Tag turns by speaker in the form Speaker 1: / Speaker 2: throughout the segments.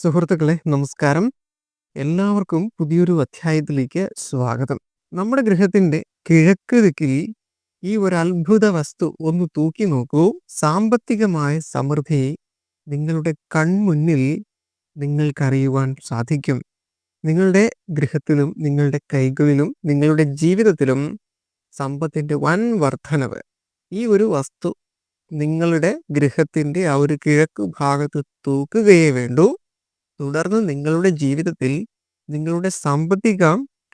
Speaker 1: സുഹൃത്തുക്കളെ നമസ്കാരം. എല്ലാവർക്കും പുതിയൊരു അധ്യായത്തിലേക്ക് സ്വാഗതം. നമ്മുടെ ഗൃഹത്തിന്റെ കിഴക്ക് ദിക്കിൽ ഈ ഒരു അത്ഭുത വസ്തു ഒന്ന് തൂക്കി നോക്കൂ. സാമ്പത്തികമായ സമൃദ്ധി നിങ്ങളുടെ കൺമുന്നിൽ നിങ്ങൾക്കറിയുവാൻ സാധിക്കും. നിങ്ങളുടെ ഗൃഹത്തിലും നിങ്ങളുടെ കൈകളിലും നിങ്ങളുടെ ജീവിതത്തിലും സമ്പത്തിന്റെ വൻ വർധനവ്. ഈ ഒരു വസ്തു നിങ്ങളുടെ ഗൃഹത്തിന്റെ ആ ഒരു കിഴക്ക് ഭാഗത്ത് തൂക്കുകയേ വേണ്ടൂ. തുടർന്ന് നിങ്ങളുടെ ജീവിതത്തിൽ നിങ്ങളുടെ സാമ്പത്തിക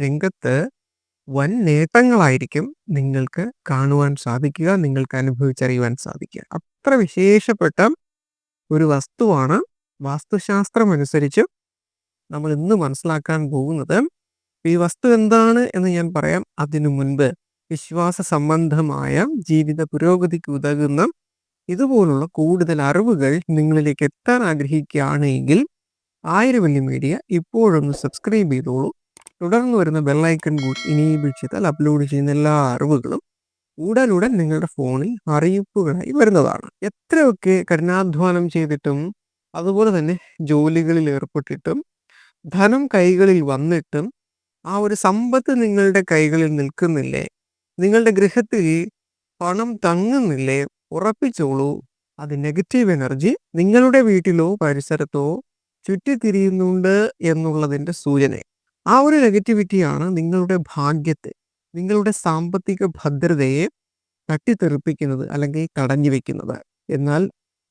Speaker 1: രംഗത്ത് വൻ നേട്ടങ്ങളായിരിക്കും നിങ്ങൾക്ക് കാണുവാൻ സാധിക്കുക നിങ്ങൾക്ക് അനുഭവിച്ചറിയുവാൻ സാധിക്കുക. അത്ര വിശേഷപ്പെട്ട ഒരു വസ്തുവാണ് വാസ്തുശാസ്ത്രം അനുസരിച്ച് നമ്മൾ ഇന്ന് മനസ്സിലാക്കാൻ പോകുന്നത്. ഈ വസ്തു എന്താണ് എന്ന് ഞാൻ പറയാം. അതിനു മുൻപ് വിശ്വാസ സംബന്ധമായ ജീവിത പുരോഗതിക്ക് ഉതകുന്ന ഇതുപോലുള്ള കൂടുതൽ അറിവുകൾ നിങ്ങളിലേക്ക് എത്താൻ ആഗ്രഹിക്കുകയാണ് ആയിരവല്ലി മീഡിയ ഇപ്പോഴൊന്ന് സബ്സ്ക്രൈബ് ചെയ്തോളൂ. തുടർന്ന് വരുന്ന ബെല്ലൈക്കൺ കൂടി ഇനേബിൾ ചെയ്താൽ അപ്ലോഡ് ചെയ്യുന്ന എല്ലാ അറിവുകളും ഉടനുടൻ നിങ്ങളുടെ ഫോണിൽ അറിയിപ്പുകളായി വരുന്നതാണ്. എത്രയൊക്കെ കഠിനാധ്വാനം ചെയ്തിട്ടും അതുപോലെ തന്നെ ജോലികളിൽ ഏർപ്പെട്ടിട്ടും ധനം കൈകളിൽ വന്നിട്ടും ആ ഒരു സമ്പത്ത് നിങ്ങളുടെ കൈകളിൽ നിൽക്കുന്നില്ലേ? നിങ്ങളുടെ ഗൃഹത്തിൽ പണം തങ്ങുന്നില്ലേ? ഉറപ്പിച്ചോളൂ. അത് നെഗറ്റീവ് എനർജി നിങ്ങളുടെ വീട്ടിലോ പരിസരത്തോ ചുറ്റിത്തിരിയുന്നുണ്ട് എന്നുള്ളതിന്റെ സൂചന. ആ ഒരു നെഗറ്റിവിറ്റിയാണ് നിങ്ങളുടെ ഭാഗ്യത്തെ നിങ്ങളുടെ സാമ്പത്തിക ഭദ്രതയെ തട്ടിത്തെറിപ്പിക്കുന്നത് അല്ലെങ്കിൽ കടഞ്ഞു വെക്കുന്നത്. എന്നാൽ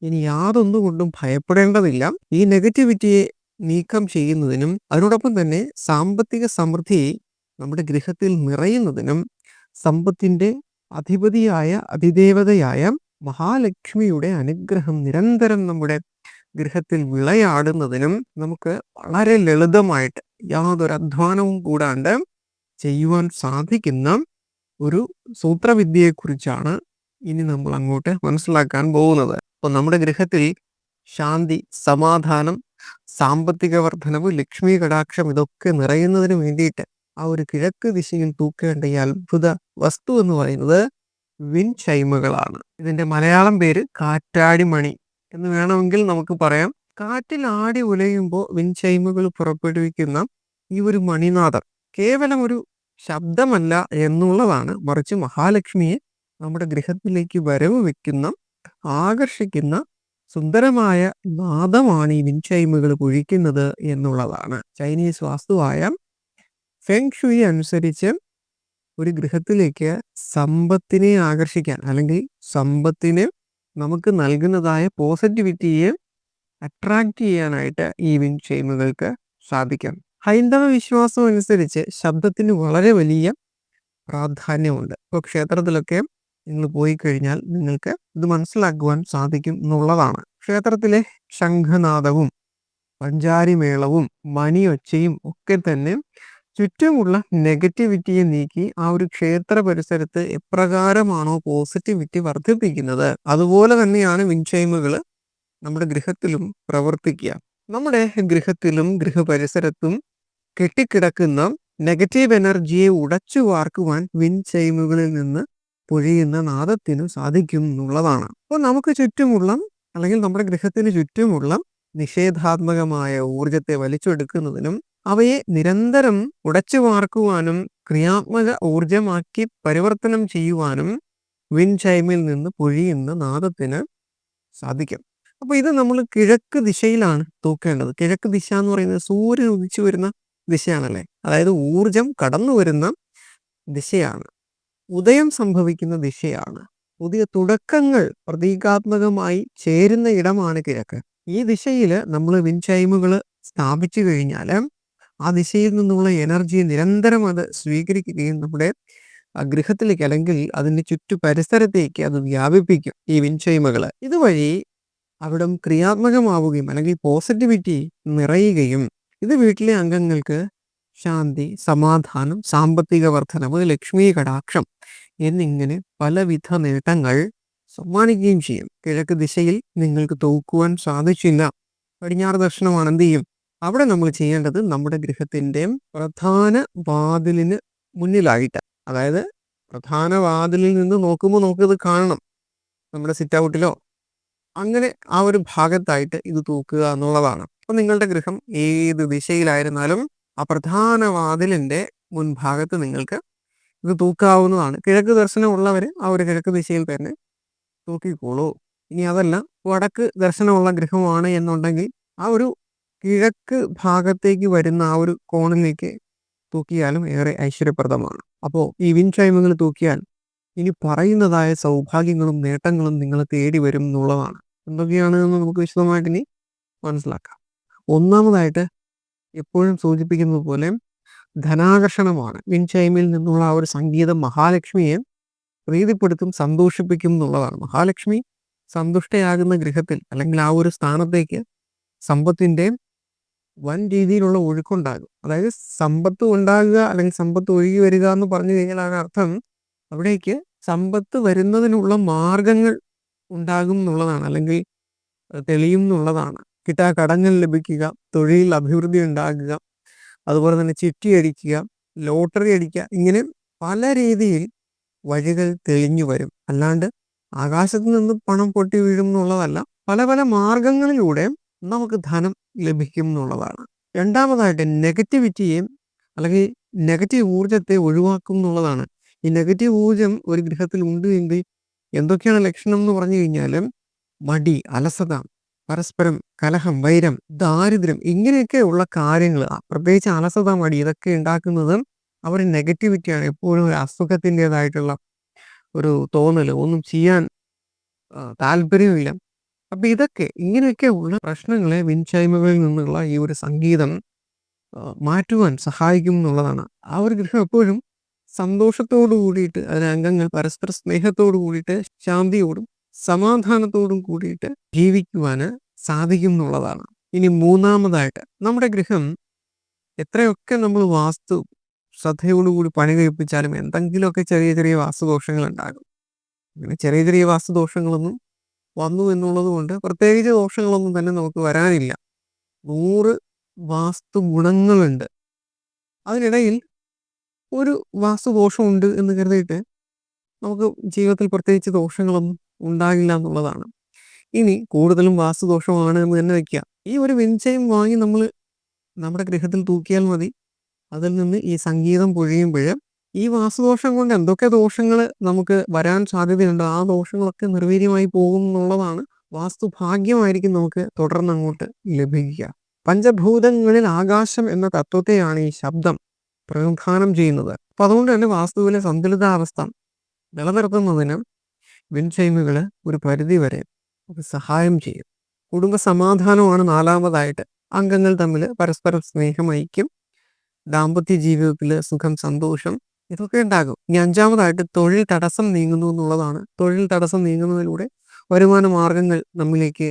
Speaker 1: ഇനി യാതൊന്നുകൊണ്ടും ഭയപ്പെടേണ്ടതില്ല. ഈ നെഗറ്റിവിറ്റിയെ നീക്കം ചെയ്യുന്നതിനും അതിനോടൊപ്പം തന്നെ സാമ്പത്തിക സമൃദ്ധി നമ്മുടെ ഗൃഹത്തിൽ നിറയുന്നതിനും സമ്പത്തിന്റെ അധിപതിയായ അതിദേവതയായ മഹാലക്ഷ്മിയുടെ അനുഗ്രഹം നിരന്തരം നമ്മുടെ ഗൃഹത്തിൽ വിളയാടുന്നതിനും നമുക്ക് വളരെ ലളിതമായിട്ട് യാതൊരു അധ്വാനവും കൂടാണ്ട് ചെയ്യുവാൻ സാധിക്കുന്ന ഒരു സൂത്രവിദ്യയെക്കുറിച്ചാണ് ഇനി നമ്മൾ അങ്ങോട്ട് മനസ്സിലാക്കാൻ പോകുന്നത്. അപ്പോൾ നമ്മുടെ ഗൃഹത്തിൽ ശാന്തി സമാധാനം സാമ്പത്തിക വർധനവ് ലക്ഷ്മി കടാക്ഷം ഇതൊക്കെ നിറയുന്നതിന് വേണ്ടിയിട്ട് ആ ഒരു കിഴക്ക് ദിശയിൽ തൂക്കേണ്ട ഈ അത്ഭുത വസ്തു എന്ന് പറയുന്നത് വിൻ ചൈമകളാണ് ഇതിന്റെ മലയാളം പേര് കാറ്റാടിമണി. എന്ന് വേണമെങ്കിൽ നമുക്ക് പറയാം. കാറ്റിൽ ആടി ഉലയുമ്പോൾ വിൻചൈമുകൾ പുറപ്പെടുവിക്കുന്ന ഈ ഒരു മണിനാഥം കേവലം ഒരു ശബ്ദമല്ല എന്നുള്ളതാണ് മറിച്ച് മഹാലക്ഷ്മിയെ നമ്മുടെ ഗൃഹത്തിലേക്ക് വരവ് വെക്കുന്ന ആകർഷിക്കുന്ന സുന്ദരമായ നാദമാണ് ഈ വിൻചൈമുകൾ കുഴിക്കുന്നത് എന്നുള്ളതാണ്. ചൈനീസ് വാസ്തുവായ ഫെങ് ഷുയി അനുസരിച്ച് ഒരു ഗൃഹത്തിലേക്ക് സമ്പത്തിനെ ആകർഷിക്കാൻ അല്ലെങ്കിൽ സമ്പത്തിനെ നമുക്ക് നൽകുന്നതായ പോസിറ്റിവിറ്റിയെ അട്രാക്റ്റ് ചെയ്യാനായിട്ട് ഈ വിൻ ഷെയിമുകൾക്ക് സാധിക്കാം. ഹൈന്ദവ വിശ്വാസം അനുസരിച്ച് ശബ്ദത്തിന് വളരെ വലിയ പ്രാധാന്യമുണ്ട്. ഇപ്പോൾ ക്ഷേത്രത്തിലൊക്കെ നിങ്ങൾ പോയി കഴിഞ്ഞാൽ നിങ്ങൾക്ക് ഇത് മനസ്സിലാക്കുവാൻ സാധിക്കും എന്നുള്ളതാണ്. ക്ഷേത്രത്തിലെ ശംഖനാദവും പഞ്ചാരിമേളവും മണിയൊച്ചയും ഒക്കെ തന്നെ ചുറ്റുമുള്ള നെഗറ്റിവിറ്റിയെ നീക്കി ആ ഒരു ക്ഷേത്ര പരിസരത്ത് എപ്രകാരമാണോ പോസിറ്റിവിറ്റി വർദ്ധിപ്പിക്കുന്നത്? അതുപോലെ തന്നെയാണ് വിൻചൈമുകൾ നമ്മുടെ ഗൃഹത്തിലും പ്രവർത്തിക്കുക. നമ്മുടെ ഗൃഹത്തിലും ഗൃഹപരിസരത്തും കെട്ടിക്കിടക്കുന്ന നെഗറ്റീവ് എനർജിയെ ഉടച്ചു വാർക്കുവാൻ വിൻചൈമുകളിൽ നിന്ന് പൊഴിയുന്ന നാദത്തിനും സാധിക്കും എന്നുള്ളതാണ് അപ്പോൾ നമുക്ക് ചുറ്റുമുള്ള അല്ലെങ്കിൽ നമ്മുടെ ഗൃഹത്തിന് ചുറ്റുമുള്ള നിഷേധാത്മകമായ ഊർജത്തെ വലിച്ചെടുക്കുന്നതിനും അവയെ നിരന്തരം ഉടച്ചു വാർക്കുവാനും ക്രിയാത്മക ഊർജമാക്കി പരിവർത്തനം ചെയ്യുവാനും വിൻചൈമിൽ നിന്ന് പൊഴിയുന്ന നാദത്തിന് സാധിക്കും. അപ്പോൾ ഇത് നമ്മൾ കിഴക്ക് ദിശയിലാണ് തൂക്കേണ്ടത്. കിഴക്ക് ദിശ എന്ന് പറയുന്നത് സൂര്യൻ ഉദിച്ചു വരുന്ന ദിശയാണല്ലേ? അതായത് ഊർജം കടന്നു വരുന്ന ദിശയാണ്. ഉദയം സംഭവിക്കുന്ന ദിശയാണ്. പുതിയ തുടക്കങ്ങൾ പ്രതീകാത്മകമായി ചേരുന്ന ഇടമാണ് കിഴക്ക്. ഈ ദിശയിൽ നമ്മൾ വിൻചൈമുകൾ സ്ഥാപിച്ചു കഴിഞ്ഞാൽ ആ ദിശയിൽ നിന്നുള്ള എനർജി നിരന്തരം അത് സ്വീകരിക്കുകയും നമ്മുടെ ഗൃഹത്തിലേക്ക് അല്ലെങ്കിൽ അതിന്റെ ചുറ്റു പരിസരത്തേക്ക് അത് വ്യാപിപ്പിക്കും ഈ വിൻചൈമകൾ ഇതുവഴി അവിടം ക്രിയാത്മകമാവുകയും അല്ലെങ്കിൽ പോസിറ്റിവിറ്റി നിറയുകയും ഇത് വീട്ടിലെ അംഗങ്ങൾക്ക് ശാന്തി സമാധാനം സാമ്പത്തിക വർധനവ് ലക്ഷ്മി കടാക്ഷം എന്നിങ്ങനെ പലവിധ നേട്ടങ്ങൾ സമ്മാനിക്കുകയും ചെയ്യും. കിഴക്ക് ദിശയിൽ നിങ്ങൾക്ക് തോക്കുവാൻ സാധിച്ചില്ല. പടിഞ്ഞാറ് ദർശനമാണ് എന്ത് ചെയ്യും? അവിടെ നമ്മൾ ചെയ്യേണ്ടത് നമ്മുടെ ഗൃഹത്തിന്റെ പ്രധാന വാതിലിന് മുന്നിലായിട്ട് അതായത് പ്രധാന വാതിലിൽ നിന്ന് നോക്കുമ്പോൾ നമുക്കിത് കാണണം. നമ്മുടെ സിറ്റ് ഔട്ടിലോ അങ്ങനെ ആ ഒരു ഭാഗത്തായിട്ട് ഇത് തൂക്കുക എന്നുള്ളതാണ്. അപ്പം നിങ്ങളുടെ ഗൃഹം ഏത് ദിശയിലായിരുന്നാലും ആ പ്രധാന വാതിലിന്റെ മുൻഭാഗത്ത് നിങ്ങൾക്ക് ഇത് തൂക്കാവുന്നതാണ്. കിഴക്ക് ദർശനമുള്ളവർ ആ ഒരു കിഴക്ക് ദിശയിൽ തന്നെ തൂക്കിക്കോളൂ ഇനി അതല്ല വടക്ക് ദർശനമുള്ള ഗൃഹമാണ് എന്നുണ്ടെങ്കിൽ ആ ഒരു കിഴക്ക് ഭാഗത്തേക്ക് വരുന്ന ആ ഒരു കോണിലേക്ക് തൂക്കിയാലും ഏറെ ഐശ്വര്യപ്രദമാണ്. അപ്പോൾ ഈ വിൻചൈമങ്ങൾ തൂക്കിയാൽ ഇനി പറയുന്നതായ സൗഭാഗ്യങ്ങളും നേട്ടങ്ങളും നിങ്ങൾ തേടി വരും എന്നുള്ളതാണ്. എന്തൊക്കെയാണ് എന്ന് നമുക്ക് വിശദമായിട്ട് ഇനി മനസ്സിലാക്കാം. ഒന്നാമതായിട്ട് എപ്പോഴും സൂചിപ്പിക്കുന്നത് പോലെ ധനാകർഷണമാണ്. വിൻചൈമിൽ നിന്നുള്ള ആ ഒരു സംഗീതം മഹാലക്ഷ്മിയെ പ്രീതിപ്പെടുത്തും സന്തോഷിപ്പിക്കും എന്നുള്ളതാണ്. മഹാലക്ഷ്മി സന്തുഷ്ടയാകുന്ന ഗൃഹത്തിൽ അല്ലെങ്കിൽ ആ ഒരു സ്ഥാനത്തേക്ക് സമ്പത്തിന്റെ വൻ രീതിയിലുള്ള ഒഴുക്കുണ്ടാകും. അതായത് സമ്പത്ത് ഉണ്ടാകുക അല്ലെങ്കിൽ സമ്പത്ത് ഒഴുകി വരിക എന്ന് പറഞ്ഞു കഴിഞ്ഞാൽ അർത്ഥം അവിടേക്ക് സമ്പത്ത് വരുന്നതിനുള്ള മാർഗങ്ങൾ ഉണ്ടാകും എന്നുള്ളതാണ്. അല്ലെങ്കിൽ തെളിയും എന്നുള്ളതാണ്. കിട്ടാ കടങ്ങൾ ലഭിക്കുക തൊഴിൽ അഭിവൃദ്ധി ഉണ്ടാകുക അതുപോലെ തന്നെ ചിട്ടി അടിക്കുക ലോട്ടറി അടിക്കുക ഇങ്ങനെ പല രീതിയിൽ വഴികൾ തെളിഞ്ഞു വരും. അല്ലാണ്ട് ആകാശത്ത് നിന്ന് പണം പൊട്ടി വീഴും എന്നുള്ളതല്ല പല പല മാർഗങ്ങളിലൂടെ നമുക്ക് ധനം ലഭിക്കും എന്നുള്ളതാണ്. രണ്ടാമതായിട്ട് നെഗറ്റിവിറ്റിയെയും അല്ലെങ്കിൽ നെഗറ്റീവ് ഊർജത്തെ ഒഴിവാക്കും എന്നുള്ളതാണ്. ഈ നെഗറ്റീവ് ഊർജം ഒരു ഗൃഹത്തിൽ ഉണ്ട് എങ്കിൽ എന്തൊക്കെയാണ് ലക്ഷണം എന്ന് പറഞ്ഞു കഴിഞ്ഞാൽ മടി അലസത പരസ്പരം കലഹം വൈരം ദാരിദ്ര്യം ഇങ്ങനെയൊക്കെയുള്ള കാര്യങ്ങൾ പ്രത്യേകിച്ച് അലസത മടി ഇതൊക്കെ ഉണ്ടാക്കുന്നത് അവർ നെഗറ്റിവിറ്റിയാണ് എപ്പോഴും ഒരു അസുഖത്തിന്റെതായിട്ടുള്ള ഒരു തോന്നൽ ഒന്നും ചെയ്യാൻ താല്പര്യമില്ല. അപ്പം ഇതൊക്കെ ഇങ്ങനെയൊക്കെ ഉള്ള പ്രശ്നങ്ങളെ വിൻചൈമകളിൽ നിന്നുള്ള ഈ ഒരു സംഗീതം മാറ്റുവാൻ സഹായിക്കും എന്നുള്ളതാണ്. ആ ഒരു ഗൃഹം എപ്പോഴും സന്തോഷത്തോടു കൂടിയിട്ട് അതിലെ അംഗങ്ങൾ പരസ്പര സ്നേഹത്തോടു കൂടിയിട്ട് ശാന്തിയോടും സമാധാനത്തോടും കൂടിയിട്ട് ജീവിക്കുവാൻ സാധിക്കും എന്നുള്ളതാണ്. ഇനി മൂന്നാമതായിട്ട് നമ്മുടെ ഗൃഹം എത്രയൊക്കെ നമ്മൾ വാസ്തു ശ്രദ്ധയോടുകൂടി പണി കഴിപ്പിച്ചാലും എന്തെങ്കിലുമൊക്കെ ചെറിയ ചെറിയ വാസ്തുദോഷങ്ങൾ ഉണ്ടാകും അങ്ങനെ ചെറിയ ചെറിയ വാസ്തുദോഷങ്ങളൊന്നും വന്നു എന്നുള്ളത് കൊണ്ട് പ്രത്യേകിച്ച് ദോഷങ്ങളൊന്നും തന്നെ നമുക്ക് വരാനില്ല. നൂറ് വാസ്തു ഗുണങ്ങളുണ്ട്. അതിനിടയിൽ ഒരു വാസ്തുദോഷമുണ്ട് എന്ന് കരുതിയിട്ട് നമുക്ക് ജീവിതത്തിൽ പ്രത്യേകിച്ച് ദോഷങ്ങളൊന്നും ഉണ്ടാകില്ല എന്നുള്ളതാണ്. ഇനി കൂടുതലും വാസ്തുദോഷമാണ് എന്ന് തന്നെ വയ്ക്കുക ഈ ഒരു വിൻചയം വാങ്ങി നമ്മൾ നമ്മുടെ ഗൃഹത്തിൽ തൂക്കിയാൽ മതി. അതിൽ നിന്ന് ഈ സംഗീതം പൊഴിയുമ്പോൾ ഈ വാസുദോഷം കൊണ്ട് എന്തൊക്കെ ദോഷങ്ങൾ നമുക്ക് വരാൻ സാധ്യതയുണ്ട്? ആ ദോഷങ്ങളൊക്കെ നിർവീര്യമായി പോകും എന്നുള്ളതാണ് വാസ്തുഭാഗ്യമായിരിക്കും നമുക്ക് തുടർന്ന് അങ്ങോട്ട് ലഭിക്കുക. പഞ്ചഭൂതങ്ങളിൽ ആകാശം എന്ന തത്വത്തെയാണ് ഈ ശബ്ദം പ്രതിനിധാനം ചെയ്യുന്നത്. അപ്പൊ അതുകൊണ്ട് തന്നെ വാസ്തുവിലെ സന്തുലിതാവസ്ഥ നിലനിർത്തുന്നതിന് വിൻചൈമുകൾ ഒരു പരിധി വരെ സഹായം ചെയ്യും. കുടുംബ സമാധാനമാണ് നാലാമതായിട്ട്. അംഗങ്ങൾ തമ്മിൽ പരസ്പരം സ്നേഹം ഐക്യം ദാമ്പത്യ ജീവിതത്തിൽ സുഖം സന്തോഷം ഇതൊക്കെ ഉണ്ടാകും ഇനി അഞ്ചാമതായിട്ട് തൊഴിൽ തടസ്സം നീങ്ങുന്നു എന്നുള്ളതാണ്. തൊഴിൽ തടസ്സം നീങ്ങുന്നതിലൂടെ വരുമാന മാർഗങ്ങൾ നമ്മിലേക്ക്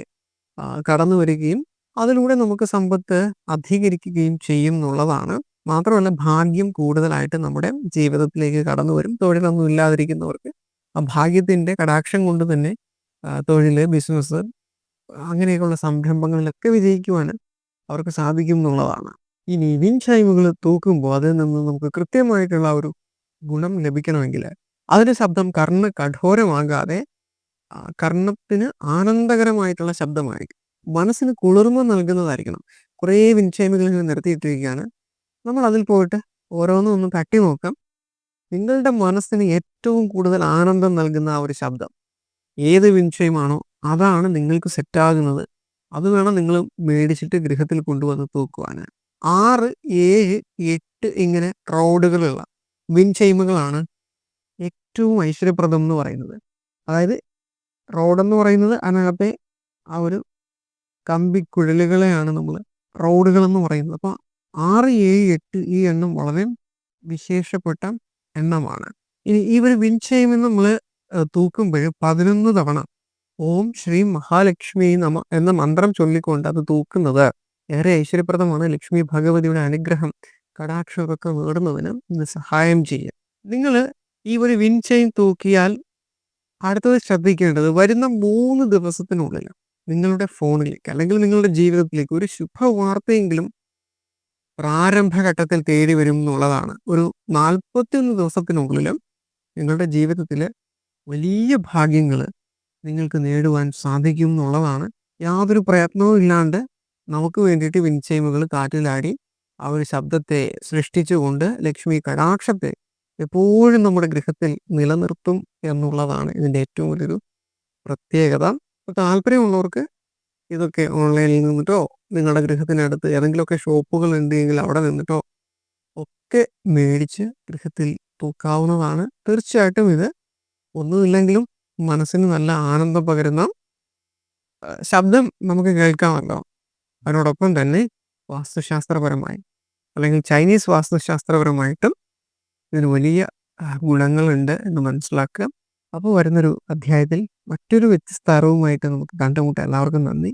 Speaker 1: കടന്നു വരികയും അതിലൂടെ നമുക്ക് സമ്പത്ത് അധികരിക്കുകയും ചെയ്യും എന്നുള്ളതാണ്. മാത്രമല്ല ഭാഗ്യം കൂടുതലായിട്ട് നമ്മുടെ ജീവിതത്തിലേക്ക് കടന്നു വരും. തൊഴിലൊന്നും ഇല്ലാതിരിക്കുന്നവർക്ക് ആ ഭാഗ്യത്തിന്റെ കടാക്ഷം കൊണ്ട് തന്നെ തൊഴിൽ ബിസിനസ് അങ്ങനെയൊക്കെയുള്ള സംരംഭങ്ങളിലൊക്കെ വിജയിക്കുവാൻ അവർക്ക് സാധിക്കും എന്നുള്ളതാണ്. ഇനി വിൻ ചൈമുകൾ തൂക്കുമ്പോൾ അതിൽ നിന്ന് നമുക്ക് കൃത്യമായിട്ടുള്ള ഒരു ഗുണം ലഭിക്കണമെങ്കിൽ അതിന്റെ ശബ്ദം കർണ കഠോരമാകാതെ കർണത്തിന് ആനന്ദകരമായിട്ടുള്ള ശബ്ദമായിരിക്കും. മനസ്സിന് കുളിർമ നൽകുന്നതായിരിക്കണം. കുറേ വിൻചൈമുകൾ ഇങ്ങനെ നിർത്തിയിട്ടിരിക്കുകയാണ്. നമ്മൾ അതിൽ പോയിട്ട് ഓരോന്നും ഒന്ന് തട്ടി നോക്കാം. നിങ്ങളുടെ മനസ്സിന് ഏറ്റവും കൂടുതൽ ആനന്ദം നൽകുന്ന ആ ഒരു ശബ്ദം ഏത് വിൻചയമാണോ അതാണ് നിങ്ങൾക്ക് സെറ്റാകുന്നത് അത് വേണം നിങ്ങൾ മേടിച്ചിട്ട് ഗൃഹത്തിൽ കൊണ്ടുവന്ന് തൂക്കുവാൻ. ആറ് ഏഴ് എട്ട് ഇങ്ങനെ ക്രൗഡുകളുള്ള വിൻചൈമുകളാണ് ഏറ്റവും ഐശ്വര്യപ്രദം എന്ന് പറയുന്നത്. അതായത് റോഡെന്ന് പറയുന്നത് അതിനകത്തെ ആ ഒരു കമ്പിക്കുഴലുകളെയാണ് നമ്മൾ റോഡുകളെന്ന് പറയുന്നത്. അപ്പോൾ ആറ് ഏഴ് എട്ട് ഈ എണ്ണം വളരെ വിശേഷപ്പെട്ട എണ്ണമാണ്. ഇനി ഈ ഒരു വിൻചൈം നമ്മൾ തൂക്കുമ്പോൾ പതിനൊന്ന് തവണ ഓം ശ്രീ മഹാലക്ഷ്മി നമ എന്ന മന്ത്രം ചൊല്ലിക്കൊണ്ട് അത് തൂക്കുന്നത് ഏറെ ഐശ്വര്യപ്രദമാണ് ലക്ഷ്മി ഭഗവതിയുടെ അനുഗ്രഹം കടാക്ഷമൊക്കെ നേടുന്നതിന് ഇത് സഹായം ചെയ്യുക. നിങ്ങൾ ഈ ഒരു വിൻ ചെയിൻ തൂക്കിയാൽ അടുത്തത് ശ്രദ്ധിക്കേണ്ടത് വരുന്ന മൂന്ന് ദിവസത്തിനുള്ളിൽ നിങ്ങളുടെ ഫോണിലേക്ക് അല്ലെങ്കിൽ നിങ്ങളുടെ ജീവിതത്തിലേക്ക് ഒരു ശുഭവാർത്തയെങ്കിലും പ്രാരംഭഘട്ടത്തിൽ തേടി വരും എന്നുള്ളതാണ്. ഒരു നാൽപ്പത്തിയൊന്ന് ദിവസത്തിനുള്ളിലും നിങ്ങളുടെ ജീവിതത്തിൽ വലിയ ഭാഗ്യങ്ങൾ നിങ്ങൾക്ക് നേടുവാൻ സാധിക്കും എന്നുള്ളതാണ്. യാതൊരു പ്രയത്നവും ഇല്ലാണ്ട് നമുക്ക് വേണ്ടിയിട്ട് വിൻചൈമുകൾ കാറ്റിലാടി ആ ഒരു ശബ്ദത്തെ സൃഷ്ടിച്ചുകൊണ്ട് ലക്ഷ്മി കടാക്ഷത്തെ എപ്പോഴും നമ്മുടെ ഗൃഹത്തിൽ നിലനിർത്തും എന്നുള്ളതാണ് ഇതിന്റെ ഏറ്റവും വലിയൊരു പ്രത്യേകത. അപ്പോൾ താല്പര്യമുള്ളവർക്ക് ഇതൊക്കെ ഓൺലൈനിൽ നിന്നിട്ടോ നിങ്ങളുടെ ഗൃഹത്തിനടുത്ത് ഏതെങ്കിലുമൊക്കെ ഷോപ്പുകൾ ഉണ്ടെങ്കിൽ അവിടെ നിന്നിട്ടോ ഒക്കെ മേടിച്ച് ഗൃഹത്തിൽ തൂക്കാവുന്നതാണ്. തീർച്ചയായിട്ടും ഇത് ഒന്നുമില്ലെങ്കിലും മനസ്സിന് നല്ല ആനന്ദം പകരുന്ന ശബ്ദം നമുക്ക് കേൾക്കാമല്ലോ. അതിനോടൊപ്പം തന്നെ വാസ്തുശാസ്ത്രപരമായി അല്ലെങ്കിൽ ചൈനീസ് വാസ്തുശാസ്ത്രപരമായിട്ടും ഇതിന് വലിയ ഗുണങ്ങളുണ്ട് എന്ന് മനസ്സിലാക്കുക. അപ്പോൾ വരുന്നൊരു അധ്യായത്തിൽ മറ്റൊരു വ്യത്യസ്ത അറിവുമായിട്ട് നമുക്ക് കണ്ടുമുട്ടാം. എല്ലാവർക്കും നന്ദി.